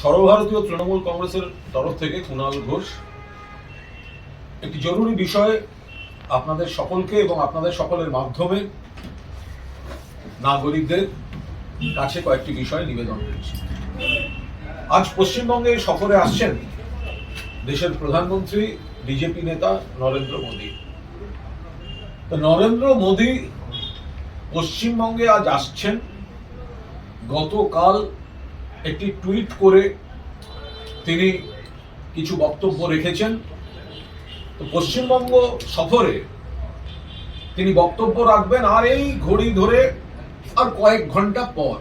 সর্বভারতীয় তৃণমূল কংগ্রেসের তরফ থেকে কুণাল ঘোষ, একটি জরুরি বিষয় আপনাদের সকলকে এবং আপনাদের সকলের মাধ্যমে নাগরিকদের কাছে কয়েকটি বিষয় নিবেদন করেছি। আজ পশ্চিমবঙ্গে সফরে আসছেন দেশের প্রধানমন্ত্রী, বিজেপি নেতা নরেন্দ্র মোদী। নরেন্দ্র মোদী পশ্চিমবঙ্গে আজ আসছেন। গতকাল একটি টুইট করে তিনি কিছু বক্তব্য রেখেছেন। তো পশ্চিমবঙ্গ সফরে তিনি বক্তব্য রাখবেন আর এই ঘড়ি ধরে আর কয়েক ঘণ্টা পর,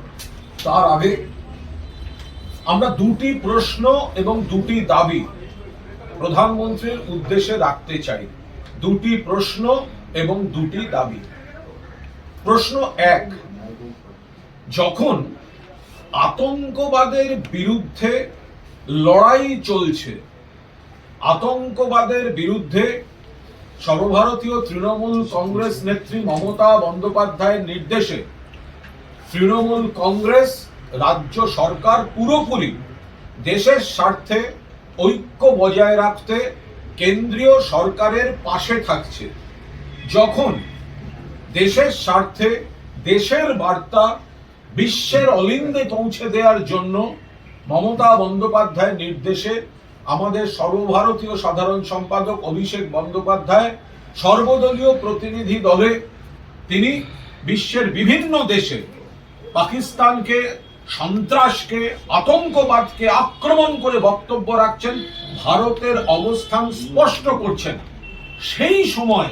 তার আগে আমরা দুটি প্রশ্ন এবং দুটি দাবি প্রধানমন্ত্রীর উদ্দেশ্যে রাখতে চাই। দুটি প্রশ্ন এবং দুটি দাবি। প্রশ্ন এক, যখন আতঙ্কবাদের বিরুদ্ধে লড়াই চলছে। আতঙ্কবাদের বিরুদ্ধে সর্বভারতীয় তৃণমূল কংগ্রেস নেত্রী মমতা বন্দ্যোপাধ্যায়ের নির্দেশে তৃণমূল কংগ্রেস রাজ্য সরকার পুরোপুরি দেশের স্বার্থে ঐক্য বজায় রাখতে কেন্দ্রীয় সরকারের পাশে থাকছে। যখন দেশের স্বার্থে দেশের বার্তা বিশ্বের অলিন্দে পৌঁছে দেওয়ার জন্য মমতা বন্দ্যোপাধ্যায়ের নির্দেশে আমাদের সর্বভারতীয় সাধারণ সম্পাদক অভিষেক বন্দ্যোপাধ্যায় সর্বদলীয় প্রতিনিধি দলে তিনি বিশ্বের বিভিন্ন দেশে পাকিস্তানকে, সন্ত্রাসকে, আতঙ্কবাদকে আক্রমণ করে বক্তব্য রাখছেন, ভারতের অবস্থান স্পষ্ট করছেন। সেই সময়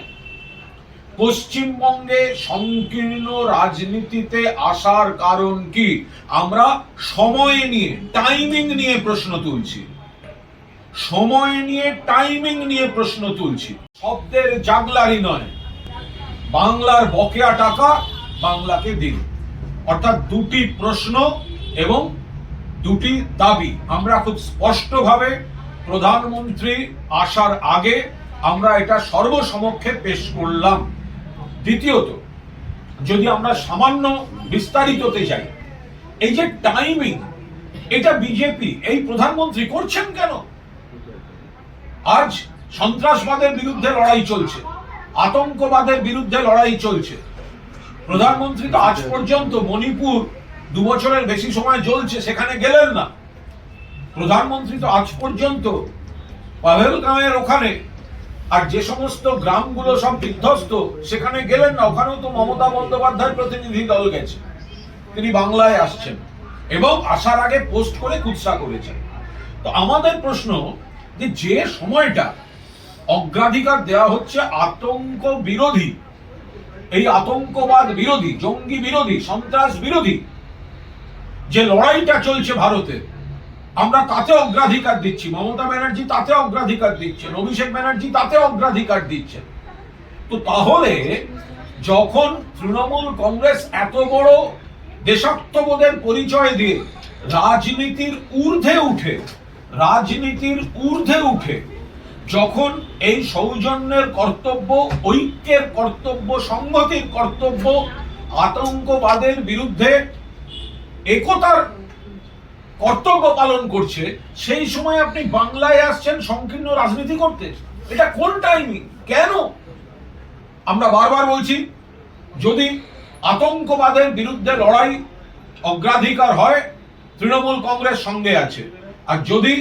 পশ্চিমবঙ্গে সংকীর্ণ রাজনীতিতে আসার কারণ কি? আমরা সময় নিয়ে টাইমিং নিয়ে প্রশ্ন তুলছি। সময় নিয়ে টাইমিং নিয়ে প্রশ্ন তুলছি। শব্দের জাগলারি নয়। বাংলার বকেয়া টাকা বাংলাকে দিন। অর্থাৎ দুটি প্রশ্ন এবং দুটি দাবি। আমরা খুব স্পষ্টভাবে প্রধানমন্ত্রী আসার আগে আমরা এটা সর্বসমক্ষে পেশ করলাম। দ্বিতীয়ত, যদি আমরা সামান্য বিস্তারিততে যাই, এই যে টাইমিং এটা বিজেপি এই প্রধানমন্ত্রী করছেন কেন? আজ সন্ত্রাসবাদের বিরুদ্ধে লড়াই চলছে, আতঙ্কবাদের বিরুদ্ধে লড়াই চলছে। প্রধানমন্ত্রী তো আজ পর্যন্ত মণিপুর দু বছরের বেশি সময় জ্বলছে, সেখানে গেলেন না। প্রধানমন্ত্রী তো আজ পর্যন্ত পাহেলগাঁওয়ের ওখানে আর যে সমস্ত গ্রামগুলো সব বিধ্বস্ত, সেখানে গেলেন না, ওখানেও তো মমতা বন্দ্যোপাধ্যায়ের প্রতিনিধি দল গেছে। তিনি বাংলায় আসছেন এবং আসার আগে পোস্ট করে কুৎসা করেছেন। তো আমাদের প্রশ্ন যে যে সময়টা অগ্রাধিকার দেওয়া হচ্ছে আতঙ্ক বিরোধী, এই আতঙ্কবাদ বিরোধী, জঙ্গি বিরোধী, সন্ত্রাস বিরোধী, যে লড়াইটা চলছে ভারতে আমরা তাতে অগ্রাধিকার দিচ্ছি, মমতা ব্যানার্জি তাতে অগ্রাধিকার দিচ্ছেন, অভিষেক ব্যানার্জি তাতে অগ্রাধিকার দিচ্ছেন। তো তাহলে যখন তৃণমূল কংগ্রেস এত বড় দেশাত্মবোধের পরিচয় দিয়ে রাজনীতির ঊর্ধ্বে উঠে, রাজনীতির ঊর্ধ্বে উঠে, যখন এই সৌজন্যের কর্তব্য, ঐক্যের কর্তব্য, সংহতির কর্তব্য, আতঙ্কবাদের বিরুদ্ধে একতার কর্তব্য পালন করছে, সেই সময় আপনি বাংলায় আসছেন সংকীর্ণ রাজনীতি করতে। এটা কোন টাইমিং কেন? আমরা বারবার বলছি, যদি আতঙ্কবাদের বিরুদ্ধে লড়াই অগ্রাধিকার হয়, তৃণমূল কংগ্রেস সঙ্গে আছে। আর যদি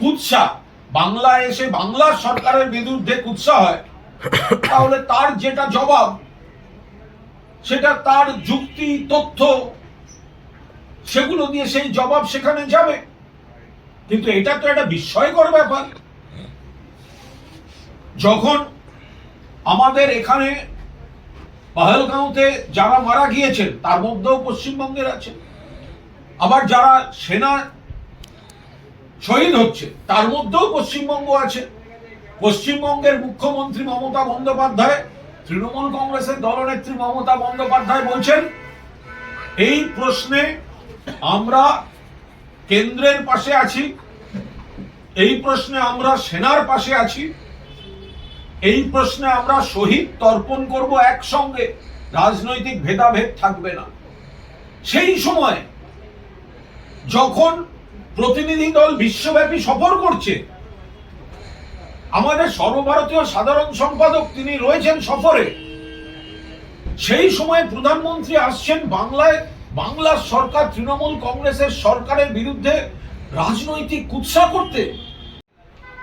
কুৎসা বাংলায় এসে বাংলার সরকারের বিরুদ্ধে কুৎসা হয়, তাহলে তার যেটা জবাব, সেটা তার যুক্তি, তথ্য সেগুলো দিয়ে সেই জবাব সেখানে যাবে। কিন্তু এটা তো একটা বিস্ময়কর ব্যাপার। যখন আমাদের এখানে পাহেলগাঁওতে যারা মারা গিয়েছেন, তার মধ্যেও পশ্চিমবঙ্গের আছে। আবার যারা সেনা শহীদ হচ্ছে, তার মধ্যেও পশ্চিমবঙ্গ আছে। পশ্চিমবঙ্গের মুখ্যমন্ত্রী মমতা বন্দ্যোপাধ্যায়, তৃণমূল কংগ্রেসের দলনেত্রী মমতা বন্দ্যোপাধ্যায় বলছেন, এই প্রশ্নে আমরা কেন্দ্রের পাশে আছি। এই প্রশ্নে আমরা সেনার পাশে আছি। এই প্রশ্নে আমরা শহীদ তর্পণ করব একসঙ্গে। রাজনৈতিক ভেদাভেদ থাকবে না। সেই সময় যখন প্রতিনিধি দল বিশ্বব্যাপী সফর করছে, আমাদের সর্বভারতীয় সাধারণ সম্পাদক তিনি রয়েছেন সফরে। সেই সময় প্রধানমন্ত্রী আসছেন বাংলায় বাংলার সরকার, তৃণমূল কংগ্রেসের সরকারের বিরুদ্ধে রাজনৈতিক কুৎসা করতে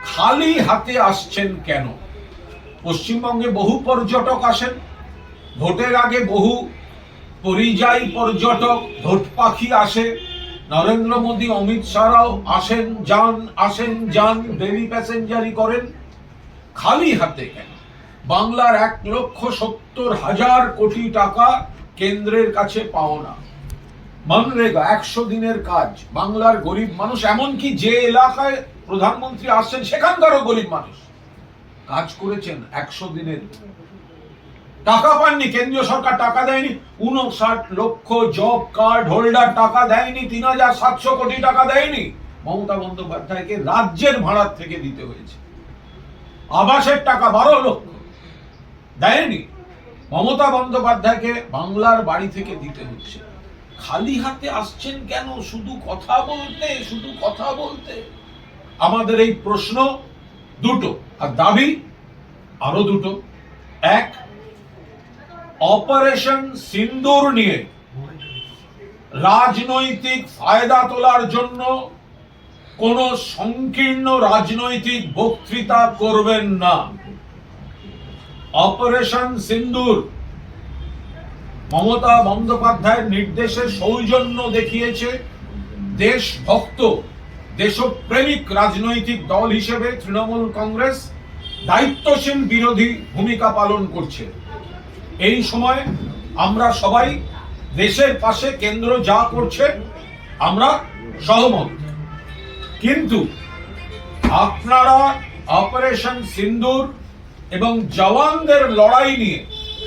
খালি হাতে আসছেন কেন? পশ্চিমবঙ্গে বহু পর্যটক আসেন। ভোটের আগে বহু পরিযায়ী পর্যটক, ভোট পাখি আসে। নরেন্দ্র মোদী, অমিত শাহরাও আসেন, যান আসেন, যান ডেলি প্যাসেঞ্জারি করেন। খালি হাতে কেন? বাংলার এক লক্ষ সত্তর হাজার কোটি টাকা কেন্দ্রের কাছে পাওনা। মনরেগা, একশো দিনের কাজ। বাংলার গরিব মানুষ, এমনকি যে এলাকায় প্রধানমন্ত্রী আসছেন, সেখানকারও গরিব মানুষ। কাজ করেছেন একশো দিনের। টাকা পাননি, কেন্দ্রীয় সরকার টাকা দেয়নি। উনষাট লক্ষ জব কার্ড হোল্ডার টাকা দেয়নি, তিন হাজার সাতশো কোটি টাকা দেয়নি। মমতা বন্দ্যোপাধ্যায়কে রাজ্যের ভাড়ার থেকে দিতে হয়েছে। আবাসের টাকা বারো লক্ষ দেয়নি। মমতা বন্দ্যোপাধ্যায়কে বাংলার বাড়ি থেকে দিতে হচ্ছে। খালি হাতে আসছেন কেন? শুধু কথা বলতে, শুধু কথা বলতে। আমাদের এই প্রশ্ন দুটো, আর দাবি আরও দুটো। এক, অপারেশন সিন্দুর নিয়ে রাজনৈতিক ফায়দা তোলার জন্য কোন সংকীর্ণ রাজনৈতিক বক্তৃতা করবেন না। অপারেশন সিন্দুর মমতা বন্দ্যোপাধ্যায়ের নির্দেশে সৌজন্য দেখিয়েছে দেশভক্ত, দেশপ্রেমিক রাজনৈতিক দল হিসেবে তৃণমূল কংগ্রেস দায়িত্বশীল বিরোধী ভূমিকা পালন করছে। এই সময় আমরা সবাই দেশের পাশে কেন্দ্র যা করছে, আমরা সহমত। কিন্তু আপনারা অপারেশন সিন্দুর এবং জওয়ানদের লড়াই নিয়ে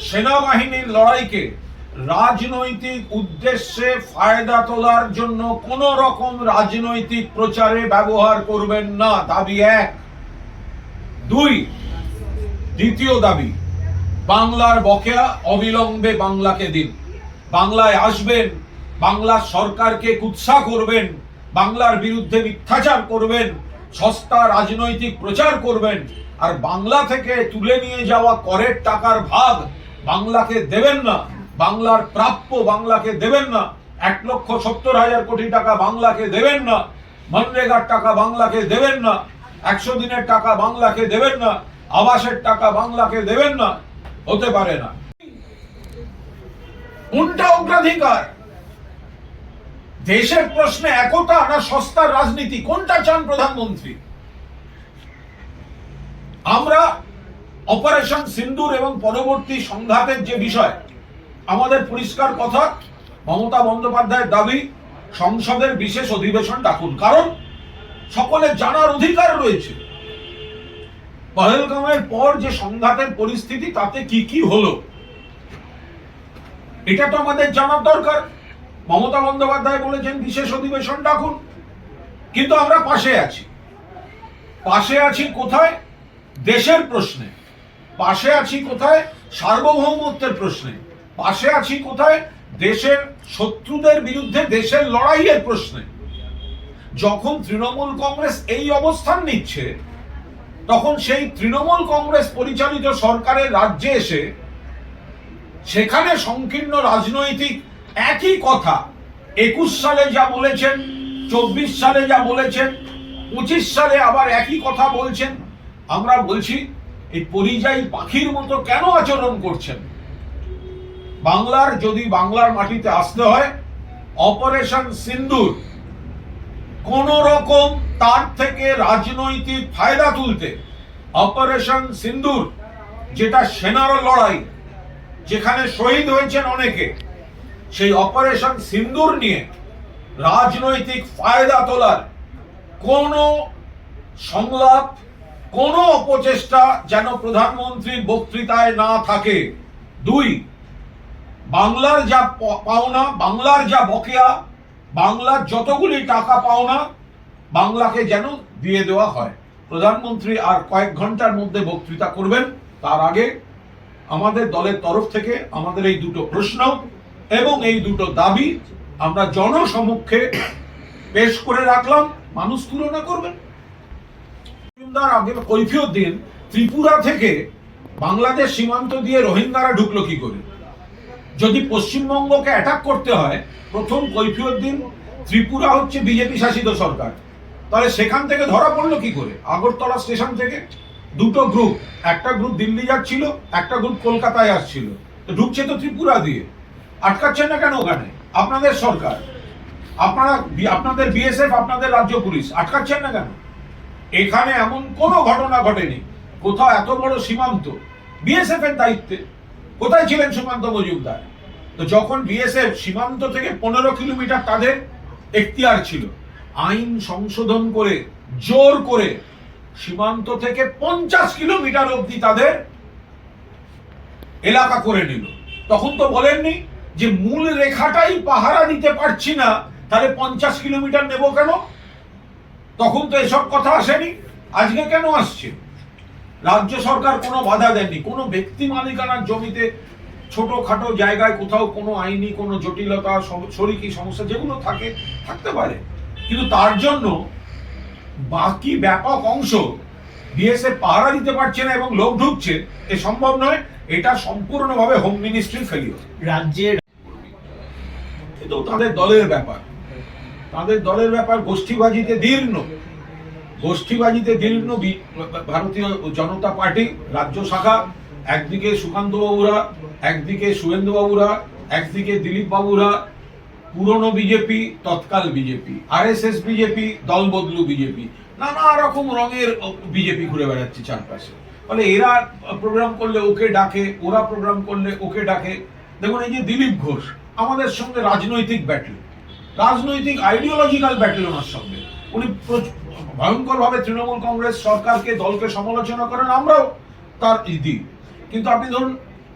সেনাবাহিনীর লড়াইকে রাজনৈতিক উদ্দেশ্যে ফায়দা তোলার জন্য কোন রকম রাজনৈতিক প্রচারে ব্যবহার করবেন না। দাবি এক। দুই, দ্বিতীয় দাবি, বাংলার বকেয়া অবিলম্বে বাংলাকে দিন। বাংলায় আসবেন বাংলার সরকারকে কুৎসা করবেন, বাংলার বিরুদ্ধে মিথ্যাচার করবেন, সস্তা রাজনৈতিক প্রচার করবেন, আর বাংলা থেকে তুলে নিয়ে যাওয়া করের টাকার ভাগ বাংলাকে দেবেন না। বাংলার প্রাপ্য বাংলাকে দেবেন না। এক লক্ষ সত্তর হাজার কোটি টাকা বাংলাকে দেবেন না। মনরেগার টাকা বাংলাকে দেবেন না। একশো দিনের টাকা বাংলাকে দেবেন না। আবাসের টাকা বাংলাকে দেবেন না। হতে পারে না। কোনটা অগ্রাধিকার? দেশের প্রশ্নে একতা না সস্তার রাজনীতি? কোনটা চান প্রধানমন্ত্রী? আমরা অপারেশন সিন্দুর এবং পরবর্তী সংঘাতের যে বিষয় আমাদের পরিষ্কার কথা, মমতা বন্দ্যোপাধ্যায়ের দাবি, সংসদের বিশেষ অধিবেশন ডাকুন। কারণ সকলে জানার অধিকার রয়েছে। পহেলগামের পর যে সংঘাতের পরিস্থিতি, তাতে কি কি হলো, এটা তো আমাদের জানার দরকার। মমতা বন্দ্যোপাধ্যায় বলেছেন, বিশেষ অধিবেশন ডাকুন। কিন্তু আমরা পাশে আছি। পাশে আছি কোথায়? দেশের প্রশ্নে। পাশে আছি কোথায়? সার্বভৌমত্বের প্রশ্নে। পাশে আছি কোথায়? দেশের শত্রুদের বিরুদ্ধে দেশের লড়াইয়ের প্রশ্নে। যখন তৃণমূল কংগ্রেস এই অবস্থান নিচ্ছে, তখন সেই তৃণমূল কংগ্রেস পরিচালিত সরকারের রাজ্যে এসে, সেখানে সংকীর্ণ রাজনৈতিক একই কথা, একুশ সালে যা বলেছেন, চব্বিশ সালে যা বলেছেন, পঁচিশ সালে আবার একই কথা বলছেন, আমরা বলছি, এই পরিযায়ী পাখির মতো কেন আচরণ করছেন? বাংলার, যদি বাংলার মাটিতে আসতে হয়, অপারেশন সিন্দুর, কোন রকম তার থেকে রাজনৈতিক ফায়দা তুলতে অপারেশন সিন্দুর, যেটা সেনার লড়াই, যেখানে শহীদ হয়েছেন অনেকে, সেই অপারেশন সিন্দুর নিয়ে রাজনৈতিক ফায়দা তোলার কোন সংলাপ, কোন অপচেষ্টা যেন প্রধানমন্ত্রীর বক্তৃতায় না থাকে। দুই বাংলার যা পাওনা, বাংলার যা বকেয়া, বাংলার যতগুলি টাকা পাওনা, বাংলাকে যেন দিয়ে দেওয়া হয়। প্রধানমন্ত্রী আর কয়েক ঘণ্টার মধ্যে বক্তৃতা করবেন। তার আগে আমাদের দলের তরফ থেকে আমাদের এই দুটো প্রশ্ন এবং এই দুটো দাবি আমরা জনসমক্ষে পেশ করে রাখলাম। মানুষ তুলনা করবেন। আগে কৈফিয়ত দিন ত্রিপুরা থেকে বাংলাদেশ সীমান্ত দিয়ে রোহিঙ্গারা ঢুকলো কি করে? যদি পশ্চিমবঙ্গকে অ্যাটাক করতে হয়, প্রথম কৈফিয়ত দিন, ত্রিপুরা হচ্ছে বিজেপি শাসিত সরকার। তাহলে সেখান থেকে ধরা পড়ল কি করে? আগরতলা স্টেশন থেকে দুটো গ্রুপ একটা গ্রুপ দিল্লি যাচ্ছিল, একটা গ্রুপ কলকাতায় আসছিল। তো ঢুকছে তো ত্রিপুরা দিয়ে। আটকাচ্ছেন না কেন ওখানে? আপনাদের সরকার। আপনারা আপনাদের বিএসএফ আপনাদের রাজ্য পুলিশ, আটকাচ্ছেন না কেন? এখানে এমন কোনো ঘটনা ঘটেনি। কোথাও এত বড় সীমান্ত। বিএসএফ এর দায়িত্বে। কোথায় ছিলেন সুকান্ত মজুমদার? তো যখন বিএসএফ সীমান্ত থেকে পনেরো কিলোমিটার তাদের এখতিয়ার ছিল, আইন সংশোধন করে, জোর করে সীমান্ত থেকে পঞ্চাশ কিলোমিটার অবধি তাদের এলাকা করে নিল। তখন তো বলেননি যে মূল রেখাটাই পাহারা দিতে পারছি না, তাহলে পঞ্চাশ কিলোমিটার নেব কেন? তখন তো এসব কথা আসেনি, আজকে কেন আসছে? রাজ্য সরকার কোনো বাধা দেননি কোনো ব্যক্তি মালিকানার জমিতে ছোটখাটো জায়গায় কোথাও কোনো আইনি কোনো জটিলতা শরিকি সমস্যা যেগুলো থাকে থাকতে পারে। কিন্তু তার জন্য বাকি ব্যাপক অংশ বিএসএফ পাহারা দিতে পারছে না এবং লোক ঢুকছে। এ সম্ভব নয় এটা সম্পূর্ণভাবে হোম মিনিস্ট্রি ফেলিওর রাজ্যের কিন্তু তাদের দলের ব্যাপার তাদের দলের ব্যাপার গোষ্ঠীবাজিতে দীর্ণ। গোষ্ঠীবাজিতে দীর্ণ ভারতীয় জনতা পার্টি, রাজ্য শাখা, একদিকে সুকান্ত বাবুরা, একদিকে শুভেন্দু বাবুরা, একদিকে দিলীপ বাবুরা, পুরনো বিজেপি, তৎকাল বিজেপি, আরএসএস বিজেপি দল বদলু বিজেপি, নানা রকম রঙের বিজেপি ঘুরে বেড়াচ্ছে চারপাশে। ফলে এরা প্রোগ্রাম করলে ওকে ডাকে, ওরা প্রোগ্রাম করলে ওকে ডাকে। দেখুন, এই যে দিলীপ ঘোষ, আমাদের সঙ্গে রাজনৈতিক ব্যাটল রাজনৈতিক আইডিওলজিক্যাল ব্যাটল ওনার সঙ্গে। উনি ভয়ঙ্কর ভাবে তৃণমূল কংগ্রেস সরকারকে দলকে সমালোচনা করেন আমরাও তার দিই কিন্তু আপনি ধরুন,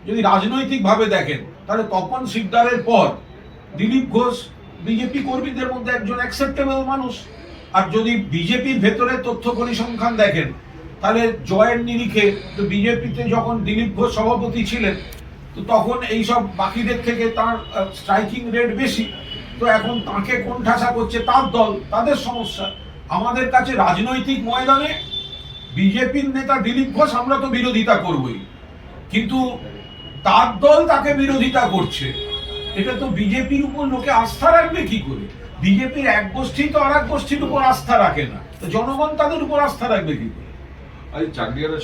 যদি রাজনৈতিক ভাবে দেখেন, তাহলে তপন শিকদারের পর দিলীপ ঘোষ বিজেপি কর্মীদের মধ্যে একজন অ্যাকসেপ্টেবল মানুষ। আর যদি বিজেপির ভেতরে তথ্য পরিসংখ্যান দেখেন, তাহলে জয়ের নিরিখে তো বিজেপিতে যখন দিলীপ ঘোষ সভাপতি ছিলেন, তো তখন এইসব বাকিদের থেকে তার স্ট্রাইকিং রেট বেশি। তো এখন তাকে কোন ঠাসা করছে তার দল, তাদের সমস্যা। আমাদের কাছে রাজনৈতিক ময়দানে বিজেপির নেতা দিলীপ ঘোষ আমরা তো বিরোধিতা করবই। কিন্তু তার দল তাকে বিরোধিতা করছে। এটা তো বিজেপির উপর লোকে আস্থা রাখবে কি করে? বিজেপির এক গোষ্ঠী তো আর এক গোষ্ঠীর উপর আস্থা রাখে না। তো জনগণ তাদের উপর আস্থা রাখবে কি করে? চাকরিয়ারা